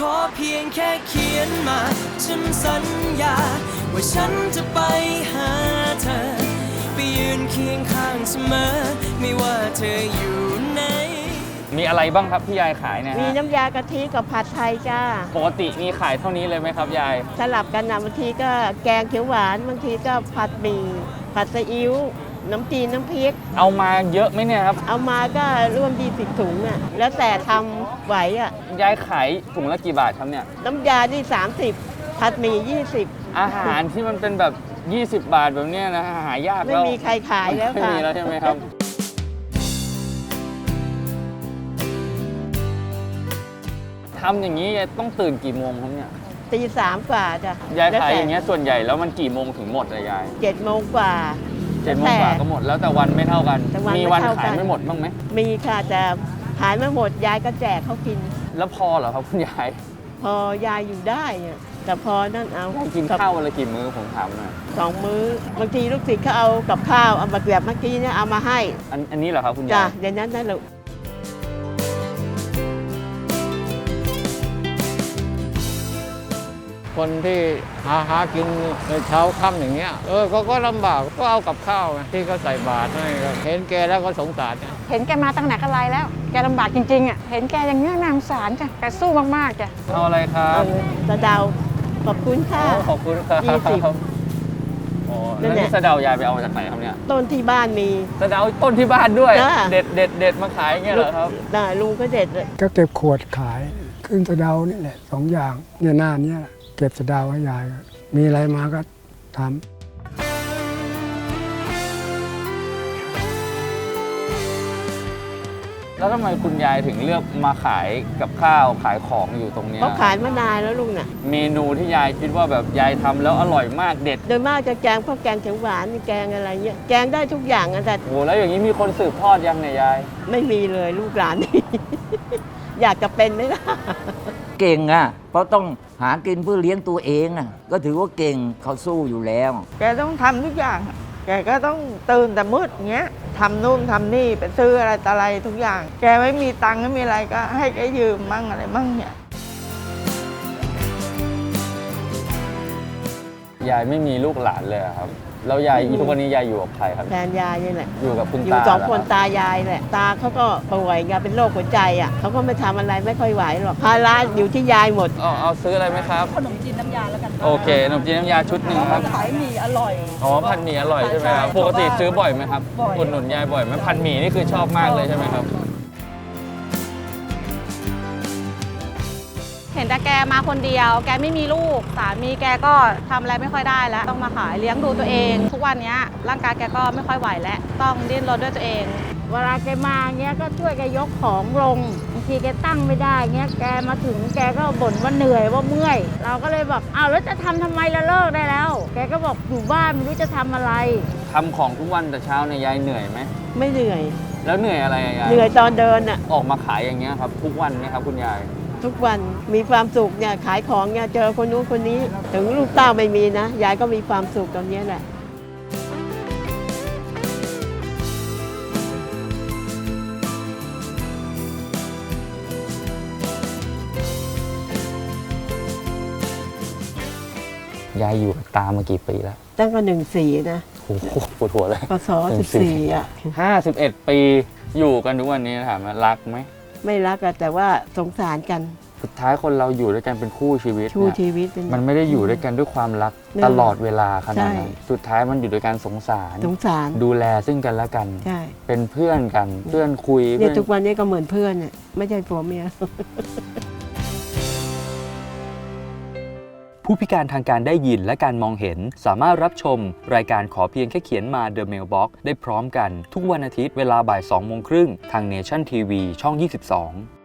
ขอเพียงแค่เขียนมา ฉันสัญญา ว่าฉันจะไปหาเธอ ไปยืนเคียงข้างเสมอ ไม่ว่าเธออยู่ไหนมีอะไรบ้างครับที่ยายขายเนี่ยมีฮะน้ำยากะทิกับผัดไทยจ้า ปกติมีขายเท่านี้เลยไหมครับยาย สลับกันนะบางทีก็แกงเขียวหวาน บางทีก็ผัดหมี่ผัดซีอิ๊ว น้ำจีนน้ำพริก เอามาเยอะไหมเนี่ยครับ เอามาก็ร่วม20ถุงอะ แล้วแต่ทำไหวอะ ยายขายถุงละกี่บาทครับเนี่ย น้ำยานี่ 30 ผัดหมี่อาหารที่มันเป็นแบบ 20 บาทแบบเนี้ยนะหายาก20ไม่แล้วมีใครขายแล้วไม่ค่ะ มีแล้วใช่ไหมครับ ทำอย่างนี้ต้องตื่นกี่โมงครับเนี่ย ตีสามกว่าจ้ะยายขายอย่างเงี้ยส่วนใหญ่แล้วมันกี่โมงถึงหมดอะยาย เจ็ดโมงกว่า เจ็ดโมงกว่าก็หมดแล้วแต่วันไม่เท่ากัน แต่วันมีไม่วันเท่ากัน ขายไม่หมดบ้างไหม มีค่ะแต่ขายไม่หมดยายก็แจกเขากิน แล้วพอเหรอครับคุณยายพอยายอยู่ได้อะแต่พอนั่นเอายายกินกับข้าววันละกี่มื้อผมถามหน่อย สองมื้อบางทีลูกศิษย์เขาเอากับข้าวเอามาแบบเมื่อกี้เนี่ยเอามาให้อันอันนี้เหรอครับคุณจ้ะยายเดี๋ยวนั้นนั่นแหละ คนที่หาหากินในเช้าค่ำอย่างเงี้ยเออเขาก็ลำบากก็เอากับข้าวไงที่เขาใส่บาตรให้ก็เห็นแกแล้วก็สงสารเนี่ยเห็นแกมาตั้งไหนกันไรแล้ว แกลำบากจริงๆอะเห็นแกอย่างนี้ยน่าสงสารจ้ะแกสู้มากๆจ้ะเอาอะไรครับสะเดาขอบคุณค่ะโอ้ขอบคุณครับยี่สิบ โอ้นั่แล้วนแหละนี่สะเดายายไปเอามาจากไหนครับเนี่ยต้นที่บ้านมี สะเดาต้นที่บ้านด้วย จ้ะ เด็ดเด็ดเด็ดมาขายอย่างเงี้ยเหรอครับ น่ะลุงก็เด็ดเลยก็เก็บขวดขาย ขึ้นสะเดานี่แหละสองอย่างเนี่ยหน้าเนี้ย เก็บสะเดาให้ยายก็มีอะไรมาก็ทำแล้วทำไมคุณยายถึงเลือกมาขายกับข้าวขายของอยู่ตรงเนี้ยเขาขายมานานแล้วลุงน่ะ เมนูที่ยายคิดว่าแบบยายทำแล้วอร่อยมากเด็ดโดยมากจะแกงพวกแกงเขียวหวานแกงอะไรเงี้ยแกงได้ทุกอย่างอะแต่โอ้แล้วอย่างนี้มีคนสืบทอดยังเนี่ยยาย ไม่มีเลยลูกหลานนี่ อยากจะเป็นไหมล่ะ เก่งอะเพราะต้อง หากินเพื่อเลี้ยงตัวเองนะก็ถือว่าเก่งเขาสู้อยู่แล้ว แกต้องทำทุกอย่างอะแกก็ต้องตื่นแต่มืดอย่างเงี้ยทำนู่นทำนี่ไปซื้ออะไรต่ออะไรทุกอย่าง แกไม่มีตังค์ไม่มีอะไรก็ให้แกยืมมั่งอะไรมั่งเนี่ย ยายไม่มีลูกหลานเลยอะครับ แล้วยายทุกวันนี้ยายอยู่กับใครครับ แฟนยายนี่แหละ อยู่กับคุณอยู่ตาสองเหรคนรับตายายแหละ ตาเขาก็ป่วยไงเป็นโรคหัวใจอะเขาก็ไม่ทำอะไรไม่ค่อยไหวหรอกภาระอยู่ที่ยายหมด เอาเอาซื้ออะไรไหมครับ ขนมจีนน้ำยาแล้วกันโอเคขนมจีนน้ำยาชุดหนึ่งครับ ขายหมี่อร่อย อ๋อผัดหมี่อร่อยใช่ไหมครับใช่ปกติซื้อบ่อยไหมครับบ่อย อุดหนุนยายบ่อยไหมผัดหมี่นี่คือชอบมากเลยใช่ไหมครับ เห็นแต่แกมาคนเดียว แกไม่มีลูก สามีแกก็ทำอะไรไม่ค่อยได้แล้ว ต้องมาขายเลี้ยงดูตัวเอง ทุกวันเนี้ยร่างกายแกก็ไม่ค่อยไหวแล้วต้องดิ้นรนด้วยตัวเอง เวลาแกมาเงี้ยก็ช่วยแกยกของลงบางทีแกตั้งไม่ได้เงี้ยแกมาถึงแกก็บ่นว่าเหนื่อยว่าเมื่อย เราก็เลยบอกอ้าวแล้วจะทำทำไมละเลิกได้แล้ว แกก็บอกอยู่บ้านไม่รู้จะทำอะไรทำของทุกวันแต่เช้าเนี่ยยายเหนื่อยไหมไม่เหนื่อย แล้วเหนื่อยอะไรอะยายเหนื่อยตอนเดินอะออกมาขายอย่างเงี้ยครับทุกวันไหมครับคุณยาย ทุกวันมีความสุขเนี่ยขายของเนี่ยเจอคนนู้นคนนี้ ถึงลูกเต้าไม่มีนะยายก็มีความสุขตรงเนี้ยแหละยายอยู่กับตามากี่ปีแล้วตั้งแต่หนึ่งสี่นะโอ้โหปวดหัวเลยพศสิบสี่อะ ห้าสิบเอ็ดปีอยู่กันทุกวันนี้ถามว่ารักไหม ไม่รักอะแต่ว่าสงสารกัน สุดท้ายคนเราอยู่ด้วยกันเป็นคู่ชีวิตชูเนี่ยชีวิตเป็น มันไม่ได้อยู่ด้วยกันด้วยความรักไม่ตลอดเวลาขนาดนั้นใช่ สุดท้ายมันอยู่ด้วยกันสงสาร สงสารดูแลซึ่งกันและกัน ใช่เป็นเพื่อนกัน เพื่อนคุยเนี่ยเพื่อนทุกวันนี้ก็เหมือนเพื่อนเนี่ยไม่ใช่ผัวเมีย ผู้พิการทางการได้ยินและการมองเห็น สามารถรับชม รายการขอเพียงแค่เขียนมา The Mailbox ได้พร้อมกัน ทุกวันอาทิตย์เวลาบ่าย2โมงครึ่งทาง Nation TV ช่อง 22